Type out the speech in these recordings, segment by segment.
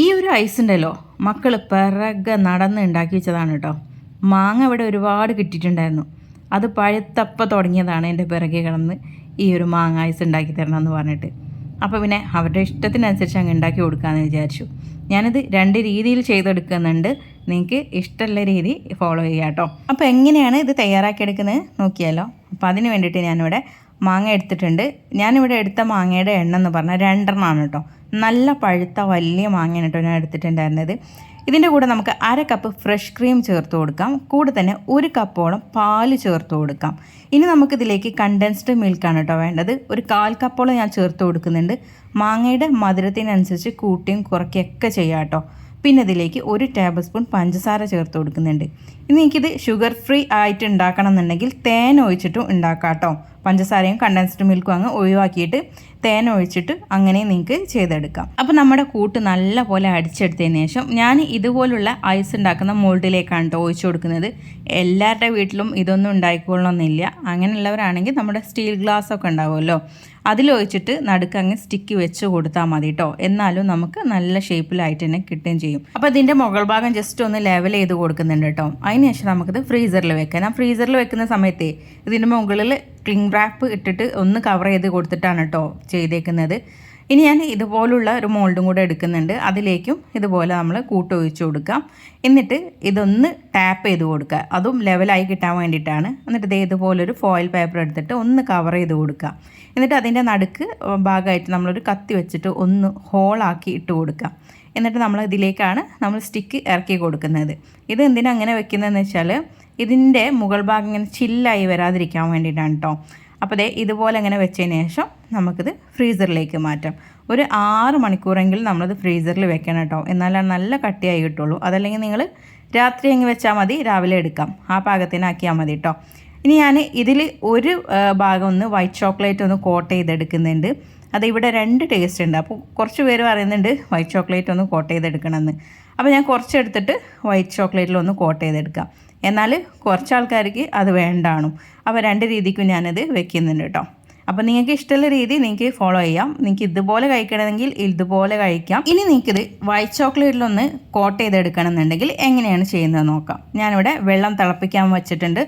ഈ ഒരു ഐസ് ഉണ്ടല്ലോ മക്കൾ പിറകെ നടന്ന് ഉണ്ടാക്കി വെച്ചതാണ് കേട്ടോ മാങ്ങ ഇവിടെ ഒരുപാട് കിട്ടിയിട്ടുണ്ടായിരുന്നു. അത് പഴുത്തപ്പ തുടങ്ങിയതാണ് എന്റെ പിറകെ കിടന്ന് ഈ ഒരു മാങ്ങ ഐസ് ഉണ്ടാക്കി തരണം എന്ന് പറഞ്ഞിട്ട്. അപ്പോൾ പിന്നെ അവരുടെ ഇഷ്ടത്തിനനുസരിച്ച് അങ്ങ് ഉണ്ടാക്കി കൊടുക്കാമെന്ന് വിചാരിച്ചു. ഞാനിത് രണ്ട് രീതിയിൽ ചെയ്തെടുക്കുന്നുണ്ട്. നിങ്ങൾക്ക് ഇഷ്ടമുള്ള രീതി ഫോളോ ചെയ്യാം കേട്ടോ അപ്പോൾ എങ്ങനെയാണ് ഇത് തയ്യാറാക്കിയെടുക്കുന്നത് നോക്കിയാലോ. അപ്പോൾ അതിന് വേണ്ടിയിട്ട് ഞാനിവിടെ മാങ്ങ എടുത്തിട്ടുണ്ട്. ഞാനിവിടെ എടുത്ത മാങ്ങയുടെ എണ്ണം എന്ന് പറഞ്ഞാൽ രണ്ടെണ്ണമാണ് കേട്ടോ നല്ല പഴുത്ത വലിയ മാങ്ങയാണ് കേട്ടോ ഞാൻ എടുത്തിട്ടുണ്ടായിരുന്നത്. ഇതിന്റെ കൂടെ നമുക്ക് അര കപ്പ് ഫ്രഷ് ക്രീം ചേർത്ത് കൊടുക്കാം. കൂടെ തന്നെ ഒരു കപ്പോളം പാൽ ചേർത്ത് കൊടുക്കാം. ഇനി നമുക്കിതിലേക്ക് കണ്ടൻസ്ഡ് മിൽക്കാണ് കേട്ടോ വേണ്ടത്. ഒരു കാൽ കപ്പോളം ഞാൻ ചേർത്ത് കൊടുക്കുന്നുണ്ട്. മാങ്ങയുടെ മധുരത്തിനനുസരിച്ച് കൂട്ടിയും കുറയ്ക്കുകയൊക്കെ ചെയ്യാം കേട്ടോ പിന്നെ ഇതിലേക്ക് ഒരു ടേബിൾ സ്പൂൺ പഞ്ചസാര ചേർത്ത് കൊടുക്കുന്നുണ്ട്. ഇനി എനിക്കിത് ഷുഗർ ഫ്രീ ആയിട്ട് ഉണ്ടാക്കണം എന്നുണ്ടെങ്കിൽ തേൻ ഒഴിച്ചിട്ടും ഉണ്ടാക്കാം കേട്ടോ പഞ്ചസാരയും കണ്ടൻസ്ഡ് മിൽക്കും അങ്ങ് ഒഴിവാക്കിയിട്ട് തേൻ ഒഴിച്ചിട്ട് അങ്ങനെ നിങ്ങൾക്ക് ചെയ്തെടുക്കാം. അപ്പോൾ നമ്മുടെ കൂട്ട് നല്ല പോലെ അടിച്ചെടുത്തതിന് ശേഷം ഞാൻ ഇതുപോലുള്ള ഐസ് ഉണ്ടാക്കുന്ന മോൾഡിലേക്കാണ് കേട്ടോ ഒഴിച്ചു കൊടുക്കുന്നത്. എല്ലാവരുടെ വീട്ടിലും ഇതൊന്നും ഉണ്ടായിക്കൊള്ളണമെന്നില്ല. അങ്ങനെയുള്ളവരാണെങ്കിൽ നമ്മുടെ സ്റ്റീൽ ഗ്ലാസ് ഒക്കെ ഉണ്ടാവുമല്ലോ. അതിലൊഴിച്ചിട്ട് നടുക്ക് അങ്ങ് സ്റ്റിക്ക് വെച്ച് കൊടുത്താൽ മതി കേട്ടോ എന്നാലും നമുക്ക് നല്ല ഷേപ്പിലായിട്ട് തന്നെ കിട്ടുകയും ചെയ്യും. അപ്പോൾ ഇതിന്റെ മുകൾ ഭാഗം ജസ്റ്റ് ഒന്ന് ലെവൽ ചെയ്ത് കൊടുക്കുന്നുണ്ട് കേട്ടോ അതിനുശേഷം നമുക്കിത് ഫ്രീസറിൽ വെക്കാം. ഞാൻ ഫ്രീസറിൽ വെക്കുന്ന സമയത്ത് ഇതിന്റെ മുകളിൽ ക്ലിങ് റാപ്പ് ഇട്ടിട്ട് ഒന്ന് കവർ ചെയ്ത് കൊടുത്തിട്ടാണ് കേട്ടോ ചെയ്തേക്കുന്നത്. ഇനി ഞാൻ ഇതുപോലുള്ള ഒരു മോൾഡും കൂടെ എടുക്കുന്നുണ്ട്. അതിലേക്കും ഇതുപോലെ നമ്മൾ കൂട്ടൊഴിച്ച് കൊടുക്കാം. എന്നിട്ട് ഇതൊന്ന് ടാപ്പ് ചെയ്ത് കൊടുക്കുക. അതും ലെവലായി കിട്ടാൻ വേണ്ടിയിട്ടാണ്. എന്നിട്ട് ഇതേ ഇതുപോലൊരു ഫോയിൽ പേപ്പർ എടുത്തിട്ട് ഒന്ന് കവർ ചെയ്ത് കൊടുക്കുക. എന്നിട്ട് അതിന്റെ നടുക്ക് ഭാഗമായിട്ട് നമ്മളൊരു കത്തി വെച്ചിട്ട് ഒന്ന് ഹോളാക്കി ഇട്ട് കൊടുക്കുക. എന്നിട്ട് നമ്മൾ ഇതിലേക്കാണ് നമ്മൾ സ്റ്റിക്ക് ഇറക്കി കൊടുക്കുന്നത്. ഇത് എന്തിനാ അങ്ങനെ വെക്കുന്നതെന്ന് വെച്ചാൽ ഇതിന്റെ മുകൾ ഭാഗം ഇങ്ങനെ ചില്ലായി വരാതിരിക്കാൻ വേണ്ടിയിട്ടാണ് കേട്ടോ അപ്പോൾ ദേ ഇതുപോലെ ഇങ്ങനെ വെച്ചതിന് ശേഷം നമുക്കിത് ഫ്രീസറിലേക്ക് മാറ്റാം. ഒരു ആറ് മണിക്കൂറെങ്കിലും നമ്മളിത് ഫ്രീസറിൽ വെക്കണം കേട്ടോ എന്നാലാണ് നല്ല കട്ടിയായി കിട്ടുള്ളൂ. അതല്ലെങ്കിൽ നിങ്ങൾ രാത്രി അങ്ങ് വെച്ചാൽ മതി രാവിലെ എടുക്കാം. ആ പാകത്തിനാക്കിയാൽ മതി കേട്ടോ ഇനി ഞാൻ ഇതിൽ ഒരു ഭാഗം ഒന്ന് വൈറ്റ് ചോക്ലേറ്റ് ഒന്ന് കോട്ട് ചെയ്തെടുക്കുന്നുണ്ട്. അത് ഇവിടെ രണ്ട് ടേസ്റ്റ് ഉണ്ട്. അപ്പോൾ കുറച്ച് പേര് പറയുന്നുണ്ട് വൈറ്റ് ചോക്ലേറ്റ് ഒന്ന് കോട്ട് ചെയ്തെടുക്കണമെന്ന്. അപ്പോൾ ഞാൻ കുറച്ച് എടുത്തിട്ട് വൈറ്റ് ചോക്ലേറ്റിൽ ഒന്ന് കോട്ട് ചെയ്തെടുക്കാം. എന്നാൽ കുറച്ച് ആൾക്കാർക്ക് അത് വേണ്ടാണ്. അപ്പോൾ രണ്ട് രീതിക്കും ഞാനത് വെക്കുന്നുണ്ട് കേട്ടോ അപ്പോൾ നിങ്ങൾക്ക് ഇഷ്ടമുള്ള രീതി നിങ്ങൾക്ക് ഫോളോ ചെയ്യാം. നിങ്ങൾക്ക് ഇതുപോലെ കഴിക്കണമെങ്കിൽ ഇതുപോലെ കഴിക്കാം. ഇനി നിങ്ങൾക്കിത് വൈറ്റ് ചോക്ലേറ്റിലൊന്ന് കോട്ട് ചെയ്തെടുക്കണം എന്നുണ്ടെങ്കിൽ എങ്ങനെയാണ് ചെയ്യുന്നത് നോക്കാം. ഞാനിവിടെ വെള്ളം തിളപ്പിക്കാൻ വെച്ചിട്ടുണ്ട്.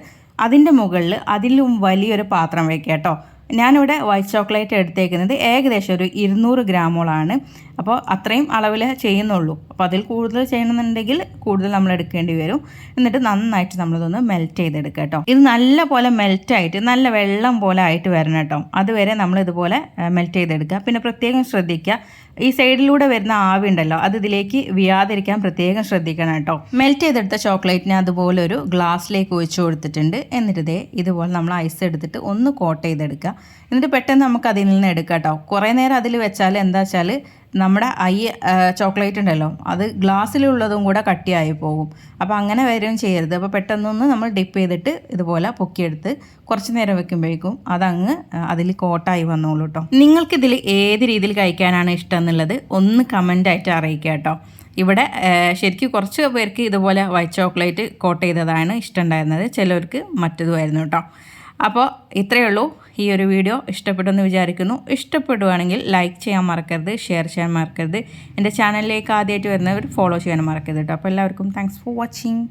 അതിന്റെ മുകളിൽ അതിലും വലിയൊരു പാത്രം വയ്ക്കാം കേട്ടോ ഞാനിവിടെ വൈറ്റ് ചോക്ലേറ്റ് എടുത്തേക്കുന്നത് ഏകദേശം ഒരു ഇരുന്നൂറ് ഗ്രാമോളാണ്. അപ്പോൾ അത്രയും അളവിൽ ചെയ്യുന്നുള്ളൂ. അപ്പോൾ അതിൽ കൂടുതൽ ചെയ്യണമെന്നുണ്ടെങ്കിൽ കൂടുതൽ നമ്മൾ എടുക്കേണ്ടി വരും. എന്നിട്ട് നന്നായിട്ട് നമ്മളിതൊന്ന് മെൽറ്റ് ചെയ്തെടുക്കുക കേട്ടോ. ഇത് നല്ല പോലെ മെൽറ്റായിട്ട് നല്ല വെള്ളം പോലെ ആയിട്ട് വരണം കേട്ടോ. അതുവരെ നമ്മൾ ഇതുപോലെ മെൽറ്റ് ചെയ്തെടുക്കുക. പിന്നെ പ്രത്യേകം ശ്രദ്ധിക്കുക ഈ സൈഡിലൂടെ വരുന്ന ആവി ഉണ്ടല്ലോ അത് ഇതിലേക്ക് വിയാതിരിക്കാൻ പ്രത്യേകം ശ്രദ്ധിക്കണം കേട്ടോ. മെൽറ്റ് ചെയ്തെടുത്ത ചോക്ലേറ്റിനെ അതുപോലെ ഒരു ഗ്ലാസ്സിലേക്ക് ഒഴിച്ചു കൊടുത്തിട്ടുണ്ട്. എന്നിട്ട് ഇതേ ഇതുപോലെ നമ്മൾ ഐസ് എടുത്തിട്ട് ഒന്ന് കോട്ട് ചെയ്തെടുക്കുക. എന്നിട്ട് പെട്ടെന്ന് നമുക്ക് അതിൽ നിന്ന് എടുക്കാം കേട്ടോ. കുറേ നേരം അതിൽ വെച്ചാൽ എന്താ വെച്ചാൽ നമ്മുടെ ഐ ചോക്ലേറ്റ് ഉണ്ടല്ലോ അത് ഗ്ലാസ്സിലുള്ളതും കൂടെ കട്ടിയായി പോകും. അപ്പോൾ അങ്ങനെ വരികയും ചെയ്യരുത്. അപ്പോൾ പെട്ടെന്നൊന്ന് നമ്മൾ ഡിപ്പ് ചെയ്തിട്ട് ഇതുപോലെ പൊക്കിയെടുത്ത് കുറച്ച് നേരം വെക്കുമ്പോഴേക്കും അതങ്ങ് അതിൽ കോട്ടായി വന്നോളൂ കേട്ടോ നിങ്ങൾക്കിതിൽ ഏത് രീതിയിൽ കഴിക്കാനാണ് ഇഷ്ടം എന്നുള്ളത് ഒന്ന് കമന്റായിട്ട് അറിയിക്കുക കേട്ടോ ഇവിടെ ശരിക്കും കുറച്ച് പേർക്ക് ഇതുപോലെ വൈറ്റ് ചോക്ലേറ്റ് കോട്ട് ചെയ്തതാണ് ഇഷ്ടമുണ്ടായിരുന്നത്. ചിലർക്ക് മറ്റതുമായിരുന്നു കേട്ടോ അപ്പോൾ ഇത്രയേ ഉള്ളൂ. ഈ ഒരു വീഡിയോ ഇഷ്ടപ്പെട്ടെന്ന് വിചാരിക്കുന്നു. ഇഷ്ടപ്പെടുവാണെങ്കിൽ ലൈക്ക് ചെയ്യാൻ മറക്കരുത് ഷെയർ ചെയ്യാൻ മറക്കരുത്. എന്റെ ചാനലിലേക്ക് ആദ്യമായിട്ട് വരുന്നവർ ഫോളോ ചെയ്യാൻ മറക്കരുത് കേട്ടോ അപ്പോൾ എല്ലാവർക്കും താങ്ക്സ് ഫോർ വാച്ചിങ്